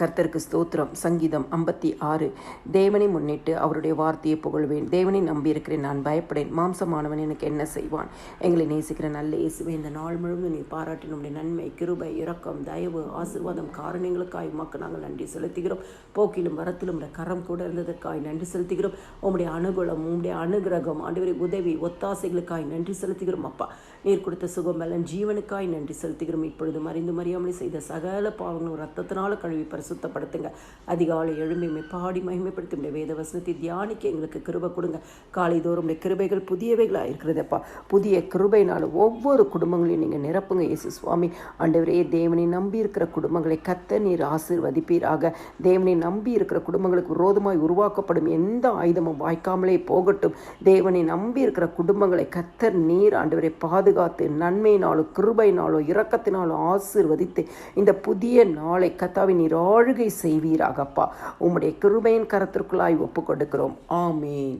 கர்த்தருக்கு ஸ்தோத்திரம். சங்கீதம் ஐம்பத்தி ஆறு. தேவனை முன்னிட்டு அவருடைய வார்த்தையை புகழ்வேன். தேவனை நம்பியிருக்கிறேன் நான் பயப்படேன். மாம்சமானவன் எனக்கு என்ன செய்வான்? எங்களை நேசிக்கிற நல்ல இயேசுவே இந்த நாள் முழுவதும் நீ பாராட்டினுடைய நன்மை கிருபை இரக்கம் தயவு ஆசீர்வாதம் காரணங்களுக்காய் உமக்கு நாங்கள் நன்றி செலுத்துகிறோம். போக்கிலும் வரத்திலும் உடைய கரம் கூட இருந்ததற்காய் நன்றி செலுத்துகிறோம். உங்களுடைய அனுகூலம் உங்களுடைய அனுகிரகம் ஆண்டவரை உதவி ஒத்தாசைகளுக்காய் நன்றி செலுத்துகிறோம் அப்பா. நீர் கொடுத்த சுகமலன் ஜீவனுக்காய் நன்றி செலுத்துகிறோம். இப்பொழுது மறைந்து மறியாமல் செய்த சகல பாவங்களும் ரத்தத்தினால கழுவி பரிசுத்தப்படுத்துங்க அதிகாலை எழுமையுமே பாடி மகிமைப்படுத்தி உடைய வேத வசனத்தை தியானிக்க எங்களுக்கு கிருபை கொடுங்க. காலைதோறும் உடைய கிருபைகள் புதியவைகளாக இருக்கிறதப்பா. புதிய கிருபைனால ஒவ்வொரு குடும்பங்களையும் நீங்கள் நிரப்புங்க இயேசு சுவாமி. ஆண்டவரே தேவனை நம்பி இருக்கிற குடும்பங்களை கத்த நீர் ஆசீர்வதிப்பீராக. தேவனை நம்பி இருக்கிற குடும்பங்களுக்கு விரோதமாய் உருவாக்கப்படும் எந்த ஆயுதமும் வாய்க்காமலே போகட்டும். தேவனை நம்பி இருக்கிற குடும்பங்களை கத்தர் நீர் ஆண்டவரை பாதுகாத்து நன்மையினாலும் கிருபையினாலும் இரக்கத்தினாலும் ஆசிர்வதித்து இந்த புதிய நாளை கத்தாவின் நீர் ஆளுகை செய்வீராகப்பா. உம்முடைய கிருபையின் கரத்திற்குள்ளாய் ஒப்பு கொடுக்கிறோம் ஆமீன்.